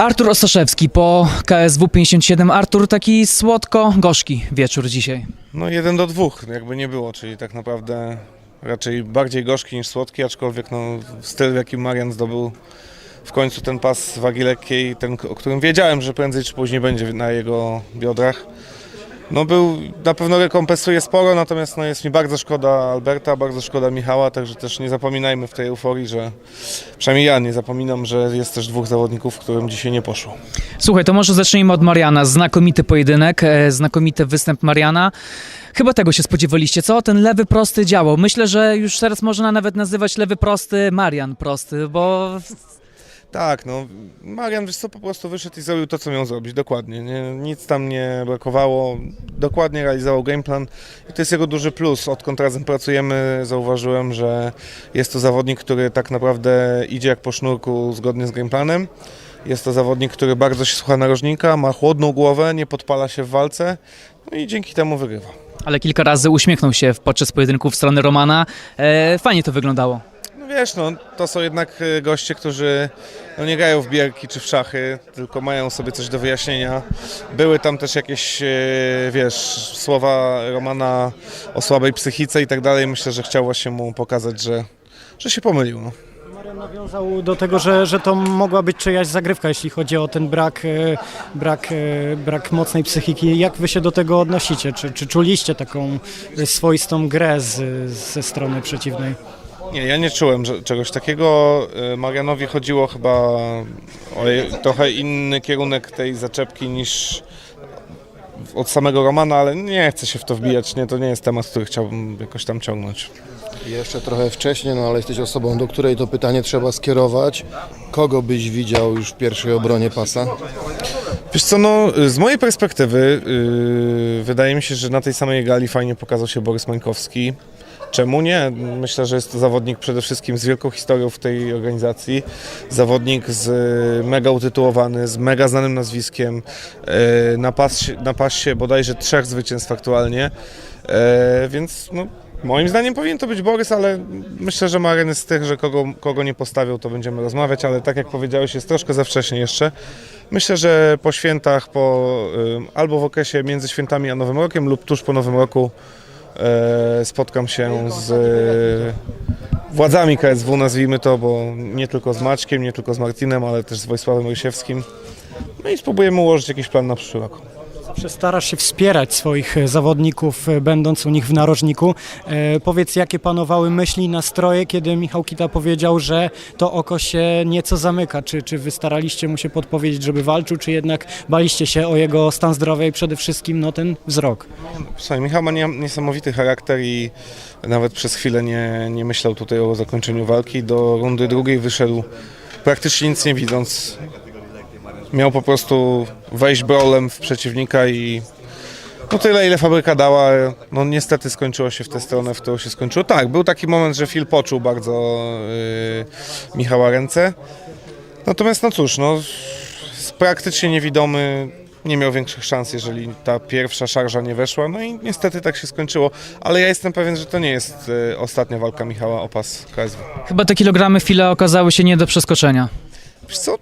Artur Ostaszewski po KSW 57. Artur, taki słodko-gorzki wieczór dzisiaj. No jeden do dwóch, jakby nie było, czyli tak naprawdę raczej bardziej gorzki niż słodki, aczkolwiek no, styl w jakim Marian zdobył w końcu ten pas wagi lekkiej, ten o którym wiedziałem, że prędzej czy później będzie na jego biodrach. No był, na pewno rekompensuje sporo, natomiast no jest mi bardzo szkoda Alberta, bardzo szkoda Michała, także też nie zapominajmy w tej euforii, że przynajmniej ja nie zapominam, że jest też dwóch zawodników, którym dzisiaj nie poszło. Słuchaj, to może zacznijmy od Mariana. Znakomity pojedynek, e, znakomity występ Mariana. Chyba tego się spodziewaliście, co? Ten lewy prosty działał. Myślę, że już teraz można nawet nazywać lewy prosty Marian prosty, bo Tak, no Marian wiesz co, po prostu wyszedł i zrobił to, co miał zrobić, dokładnie. Nie, nic tam nie brakowało, dokładnie realizował gameplan i to jest jego duży plus. Odkąd razem pracujemy, zauważyłem, że jest to zawodnik, który tak naprawdę idzie jak po sznurku zgodnie z gameplanem. Jest to zawodnik, który bardzo się słucha narożnika, ma chłodną głowę, nie podpala się w walce no i dzięki temu wygrywa. ale kilka razy uśmiechnął się podczas pojedynku w stronę Romana. E, fajnie to wyglądało. Wiesz, no, to są jednak y, goście, którzy no, nie grają w bierki czy w szachy, tylko mają sobie coś do wyjaśnienia. Były tam też jakieś, y, wiesz, słowa Romana o słabej psychice i tak dalej. Myślę, że chciał właśnie mu pokazać, że, że się pomylił. No. Marian nawiązał do tego, że, że to mogła być czyjaś zagrywka, jeśli chodzi o ten brak, e, brak, brak mocnej psychiki. Jak wy się do tego odnosicie? Czy, czy czuliście taką swoistą grę z, ze strony przeciwnej? Nie, ja nie czułem że, czegoś takiego. Y, Marianowi chodziło chyba o trochę inny kierunek tej zaczepki niż od samego Romana, ale nie chcę się w to wbijać. Nie, to nie jest temat, który chciałbym jakoś tam ciągnąć. Jeszcze trochę wcześniej, no ale jesteś osobą, do której to pytanie trzeba skierować. Kogo byś widział już w pierwszej obronie pasa? Wiesz co, no z mojej perspektywy yy, wydaje mi się, że na tej samej gali fajnie pokazał się Borys Mańkowski. Czemu nie? Myślę, że jest to zawodnik przede wszystkim z wielką historią w tej organizacji. Zawodnik z y, mega utytułowany, z mega znanym nazwiskiem. Yy, na, pasie, na pasie bodajże trzech zwycięstw aktualnie. Yy, więc no, moim zdaniem powinien to być Borys, ale myślę, że Maren jest z tych, że kogo, kogo nie postawią, to będziemy rozmawiać, ale tak jak powiedziałeś, jest troszkę za wcześnie jeszcze. Myślę, że po świętach, po, y, albo w okresie między świętami a Nowym Rokiem lub tuż po Nowym Roku spotkam się z e, władzami KSW, nazwijmy to, bo nie tylko z Maćkiem, nie tylko z Martinem, ale też z Wojsławem Rysiewskim. No i spróbujemy ułożyć jakiś plan na przyszły rok. Zawsze starasz się wspierać swoich e, zawodników, e, będąc u nich w narożniku. E, powiedz, jakie panowały myśli nastroje, kiedy Michał Kita powiedział, że to oko się nieco zamyka. Czy, czy wy staraliście mu się podpowiedzieć, żeby walczył, czy jednak baliście się o jego stan zdrowia i przede wszystkim no, ten wzrok? Słuchaj, Michał ma nie, niesamowity charakter i nawet przez chwilę nie, nie myślał tutaj o zakończeniu walki. Do rundy drugiej wyszedł praktycznie nic nie widząc. Miał po prostu wejść brawlem w przeciwnika i no tyle ile fabryka dała. No niestety skończyło się w tę stronę, w którą się skończyło. Tak, był taki moment, że Phil poczuł bardzo yy, Michała ręce. Natomiast no cóż, no praktycznie niewidomy nie miał większych szans, jeżeli ta pierwsza szarża nie weszła. No i niestety tak się skończyło. Ale ja jestem pewien, że to nie jest y, ostatnia walka Michała o pas KSW. Chyba te kilogramy file okazały się nie do przeskoczenia. Wiesz co,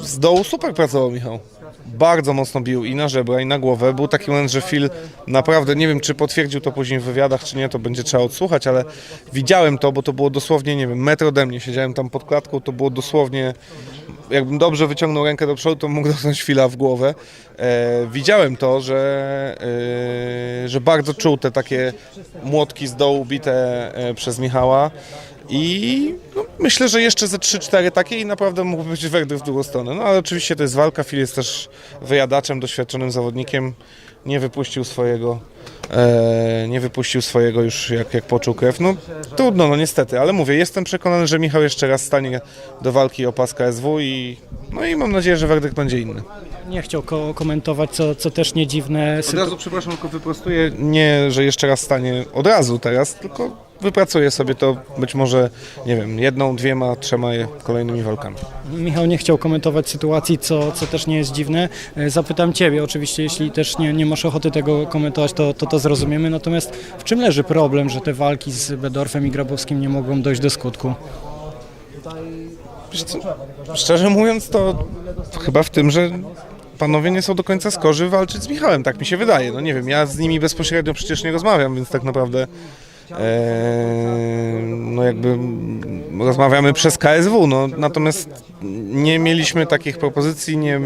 z dołu super pracował Michał. Bardzo mocno bił i na żebra, i na głowę. Był taki moment, że Phil naprawdę, nie wiem czy potwierdził to później w wywiadach, czy nie, to będzie trzeba odsłuchać, ale widziałem to, bo to było dosłownie, nie wiem, metr ode mnie. Siedziałem tam pod klatką, to było dosłownie, jakbym dobrze wyciągnął rękę do przodu, to mógł dotknąć Phila w głowę. E, widziałem to, że, e, że bardzo czuł te takie młotki z dołu bite e, przez Michała. I no, myślę, że jeszcze ze 3-4 takie i naprawdę mógłby być werdykt w drugą stronę. No ale oczywiście to jest walka. Phil jest też wyjadaczem, doświadczonym zawodnikiem. Nie wypuścił swojego, e, nie wypuścił swojego już jak, jak poczuł krew. No trudno, no niestety, ale mówię, jestem przekonany, że Michał jeszcze raz stanie do walki o pas KSW i no i mam nadzieję, że werdykt będzie inny. Nie chciał ko- komentować, co, co też nie dziwne. Od razu, przepraszam, tylko wyprostuję, nie, że jeszcze raz stanie od razu teraz, tylko wypracuję sobie to być może, nie wiem, jedną, dwiema, trzema kolejnymi walkami. Michał nie chciał komentować sytuacji, co, co też nie jest dziwne. E, Zapytam Ciebie, oczywiście, jeśli też nie, nie masz ochoty tego komentować, to, to to zrozumiemy. Natomiast w czym leży problem, że te walki z Bedorfem i Grabowskim nie mogą dojść do skutku? Szczerze mówiąc, to chyba w tym, że panowie nie są do końca skorzy walczyć z Michałem, tak mi się wydaje. No nie wiem, ja z nimi bezpośrednio przecież nie rozmawiam, więc tak naprawdę no jakby rozmawiamy przez KSW, no natomiast nie mieliśmy takich propozycji, nie,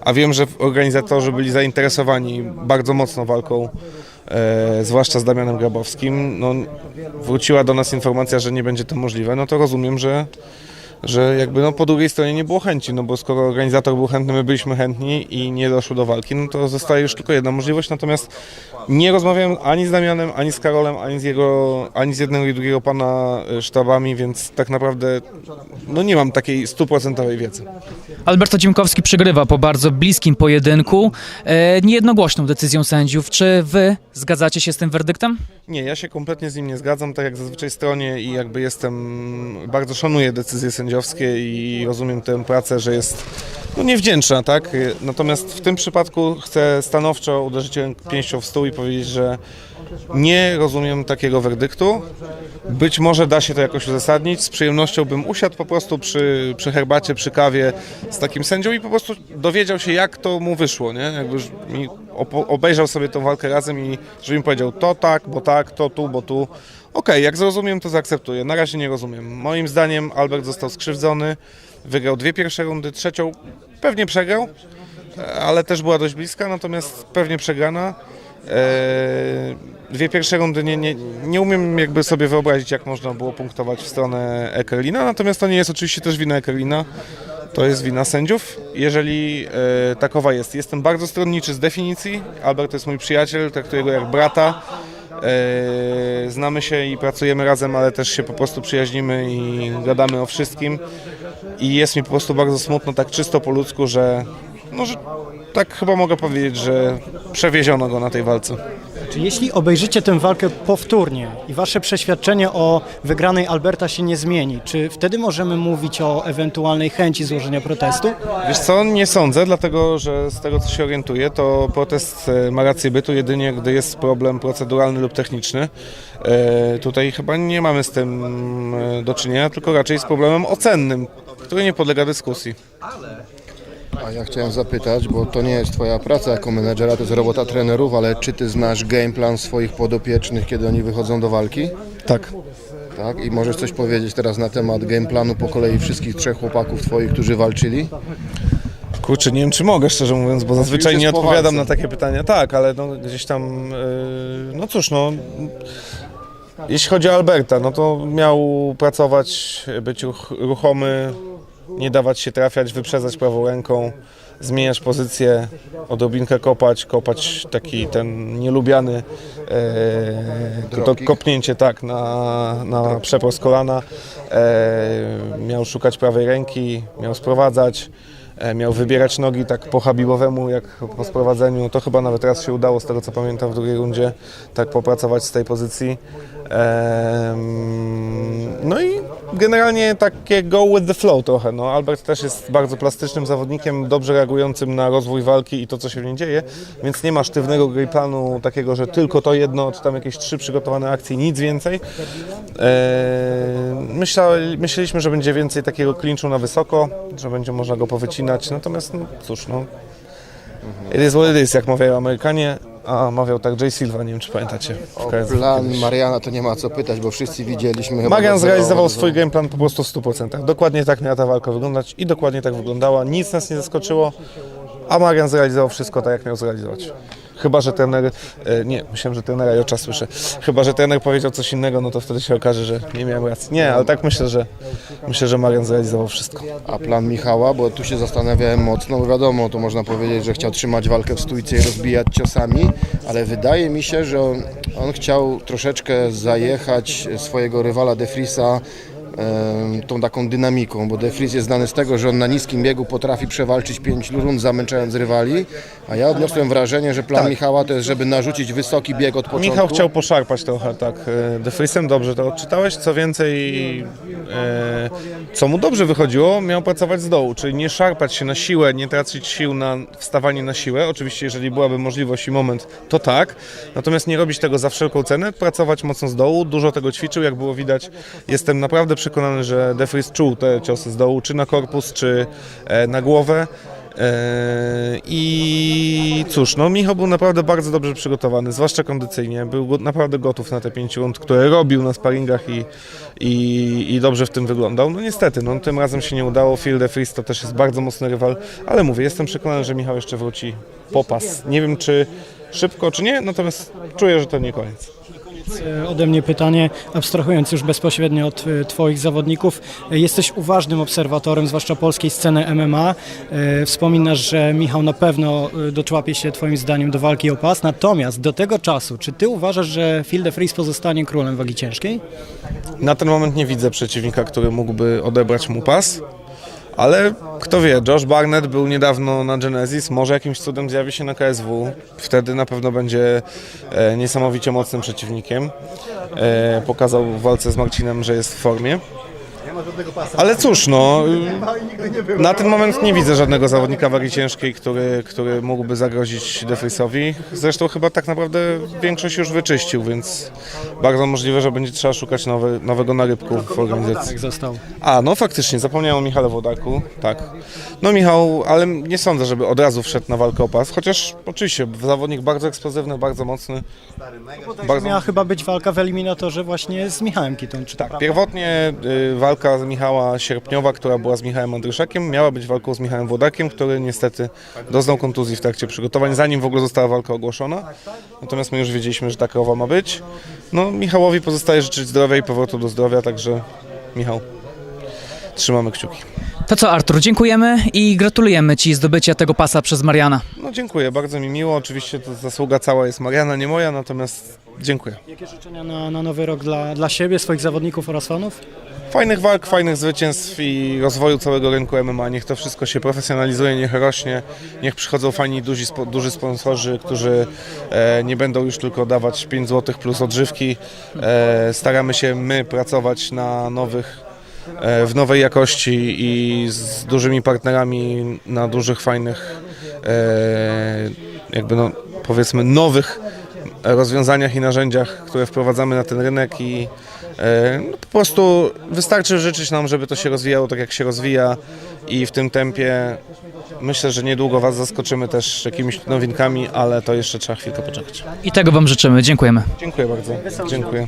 a wiem, że organizatorzy byli zainteresowani bardzo mocno walką, e, zwłaszcza z Damianem Grabowskim. No, wróciła do nas informacja, że nie będzie to możliwe, no to rozumiem, że że jakby no po drugiej stronie nie było chęci, no bo skoro organizator był chętny, my byliśmy chętni i nie doszło do walki, no to zostaje już tylko jedna możliwość, natomiast nie rozmawiałem ani z Damianem, ani z Karolem, ani z jego, ani z jednego i drugiego pana e, sztabami, więc tak naprawdę no nie mam takiej stuprocentowej wiedzy. Alberto Dziękowski przegrywa po bardzo bliskim pojedynku, e, niejednogłośną decyzją sędziów. Czy wy zgadzacie się z tym werdyktem? Nie, ja się kompletnie z nim nie zgadzam, tak jak zazwyczaj stronie i jakby jestem, bardzo szanuję decyzje sędziowskie i rozumiem tę pracę, że jest no, niewdzięczna, tak? Natomiast w tym przypadku chcę stanowczo uderzyć pięścią w stół i powiedzieć, że nie rozumiem takiego werdyktu. Być może da się to jakoś uzasadnić. Z przyjemnością bym usiadł po prostu przy, przy herbacie, przy kawie z takim sędzią i po prostu dowiedział się, jak to mu wyszło, nie? Jakby mi obejrzał sobie tą walkę razem i żeby mi powiedział to tak, bo tak, to tu, bo tu. Okej, jak zrozumiem, to zaakceptuję. Na razie nie rozumiem. Moim zdaniem Albert został skrzywdzony, wygrał dwie pierwsze rundy, trzecią pewnie przegrał, ale też była dość bliska, natomiast pewnie przegrana. Eee, Dwie pierwsze rundy nie, nie, nie umiem jakby sobie wyobrazić, jak można było punktować w stronę Ekerlina, natomiast to nie jest oczywiście też wina Ekerlina, to jest wina sędziów, jeżeli e, takowa jest. Jestem bardzo stronniczy z definicji, Albert to jest mój przyjaciel, traktuję go jak brata, e, znamy się i pracujemy razem, ale też się po prostu przyjaźnimy i gadamy o wszystkim. I jest mi po prostu bardzo smutno, tak czysto po ludzku, że, no, że tak chyba mogę powiedzieć, że przewieziono go na tej walce. Czy jeśli obejrzycie tę walkę powtórnie i wasze przeświadczenie o wygranej Alberta się nie zmieni, czy wtedy możemy mówić o ewentualnej chęci złożenia protestu? Wiesz co, nie sądzę, dlatego że z tego co się orientuję, to protest e, ma rację bytu jedynie, gdy jest problem proceduralny lub techniczny. E, Tutaj chyba nie mamy z tym e, do czynienia, tylko raczej z problemem ocennym, który nie podlega dyskusji. A ja chciałem zapytać, bo to nie jest twoja praca jako menedżera, to jest robota trenerów, ale czy ty znasz game plan swoich podopiecznych, kiedy oni wychodzą do walki? Tak. Tak? I możesz coś powiedzieć teraz na temat game planu po kolei wszystkich trzech chłopaków twoich, którzy walczyli? Kurczę, nie wiem czy mogę szczerze mówiąc, bo zazwyczaj nie odpowiadam na takie pytania. Tak, ale no, gdzieś tam, yy, no cóż, no... Jeśli chodzi o Alberta, no to miał pracować, być ruch, ruchomy, nie dawać się trafiać, wyprzedzać prawą ręką, zmieniać pozycję, odrobinkę kopać, kopać taki ten nielubiany e, to kopnięcie tak na, na przeprost kolana. E, miał szukać prawej ręki, miał sprowadzać. E, Miał wybierać nogi tak po habibowemu, jak po sprowadzeniu. To chyba nawet raz się udało, z tego co pamiętam, w drugiej rundzie, tak popracować z tej pozycji. Em, No i generalnie takie go with the flow trochę. No, Albert też jest bardzo plastycznym zawodnikiem, dobrze reagującym na rozwój walki i to, co się w niej dzieje, więc nie ma sztywnego gry planu takiego, że tylko to jedno, czy tam jakieś trzy przygotowane akcje, nic więcej. Eee, myśleliśmy, że będzie więcej takiego klinczu na wysoko, że będzie można go powycinać, natomiast no cóż, no it is what it is, jak mawiają Amerykanie, a mawiał tak Jay Silva, nie wiem czy pamiętacie. KSW Plan. Mariana to nie ma co pytać, bo wszyscy widzieliśmy. Marian zrealizował swój game plan po prostu w 100%. Dokładnie tak miała ta walka wyglądać i dokładnie tak wyglądała. Nic nas nie zaskoczyło, a Marian zrealizował wszystko tak, jak miał zrealizować. Chyba, że trener, e, nie, myślałem, że trenera Jocza słyszę. Chyba, że trener powiedział coś innego, no to wtedy się okaże, że nie miałem racji. Nie, ale tak myślę, że myślę, że Marian zrealizował wszystko. A plan Michała, bo tu się zastanawiałem mocno, bo wiadomo, to można powiedzieć, że chciał trzymać walkę w stójce i rozbijać ciosami, ale wydaje mi się, że on, on chciał troszeczkę zajechać swojego rywala Defrisa em, tą taką dynamiką, bo Defris jest znany z tego, że on na niskim biegu potrafi przewalczyć 5 rund, zamęczając rywali, a ja odniosłem wrażenie, że plan Michała to jest, żeby narzucić wysoki bieg od początku. Michał chciał poszarpać trochę tak e, Defrisem, dobrze to odczytałeś. Co więcej, e, co mu dobrze wychodziło, miał pracować z dołu, czyli nie szarpać się na siłę, nie tracić sił na wstawanie na siłę. Oczywiście, jeżeli byłaby możliwość i moment, to tak. Natomiast nie robić tego za wszelką cenę, pracować mocno z dołu. Dużo tego ćwiczył, jak było widać. Jestem naprawdę przekonany, że Defries czuł te ciosy z dołu, czy na korpus, czy e, na głowę. E, I cóż, no Michał był naprawdę bardzo dobrze przygotowany, zwłaszcza kondycyjnie. Był naprawdę gotów na te pięć rund, które robił na sparingach i, i, i dobrze w tym wyglądał. No niestety, no, tym razem się nie udało. Phil de Vries to też jest bardzo mocny rywal, ale mówię, jestem przekonany, że Michał jeszcze wróci po pas. Nie wiem, czy szybko, czy nie, natomiast czuję, że to nie koniec. E, Ode mnie pytanie, abstrahując już bezpośrednio od e, Twoich zawodników. E, Jesteś uważnym obserwatorem, zwłaszcza polskiej sceny MMA. Wspominasz, że Michał na pewno doczłapie się Twoim zdaniem do walki o pas. Natomiast do tego czasu, czy Ty uważasz, że Phil de Vries pozostanie królem wagi ciężkiej? Na ten moment nie widzę przeciwnika, który mógłby odebrać mu pas. Ale kto wie, Josh Barnett był niedawno na Genesis, może jakimś cudem zjawi się na KSW. Wtedy na pewno będzie e, niesamowicie mocnym przeciwnikiem. E, pokazał w walce z Marcinem, że jest w formie. Ale cóż, no, na ten moment nie widzę żadnego zawodnika wagi ciężkiej, który, który mógłby zagrozić Defrisowi. Zresztą chyba tak naprawdę większość już wyczyścił, więc bardzo możliwe, że będzie trzeba szukać nowy, nowego narybku w organizacji. Tak został. A, no faktycznie, zapomniałem o Michale Wodaku, tak. No Michał, ale nie sądzę, żeby od razu wszedł na walkę o pas, chociaż oczywiście zawodnik bardzo eksplozywny, bardzo mocny. Bardzo... Miała chyba być walka w eliminatorze właśnie z Michałem Kitą, czy Tak, prawda? pierwotnie y, walka z Michała Sierpniowa, która była z Michałem Andryszakiem, miała być walką z Michałem Wodakiem, który niestety doznał kontuzji w trakcie przygotowań, zanim w ogóle została walka ogłoszona. Natomiast my już wiedzieliśmy, że taka rowa ma być. No, Michałowi pozostaje życzyć zdrowia i powrotu do zdrowia, także Michał, trzymamy kciuki. To co, Artur, dziękujemy i gratulujemy Ci zdobycia tego pasa przez Mariana. No dziękuję, bardzo mi miło. Oczywiście to zasługa cała jest Mariana, nie moja, natomiast dziękuję. Jakie życzenia na, na nowy rok dla, dla siebie, swoich zawodników oraz fanów? Fajnych walk, fajnych zwycięstw i rozwoju całego rynku MMA. Niech to wszystko się profesjonalizuje, niech rośnie, niech przychodzą fajni, duzi, spo- duży sponsorzy, którzy e, nie będą już tylko dawać 5 zł plus odżywki. E, staramy się my pracować na nowych, w nowej jakości i z dużymi partnerami na dużych, fajnych, e, jakby no, powiedzmy nowych rozwiązaniach i narzędziach, które wprowadzamy na ten rynek i e, no, po prostu wystarczy życzyć nam, żeby to się rozwijało tak jak się rozwija i w tym tempie myślę, że niedługo Was zaskoczymy też jakimiś nowinkami, ale to jeszcze trzeba chwilkę poczekać. I tego Wam życzymy. Dziękujemy. Dziękuję bardzo. Dziękuję.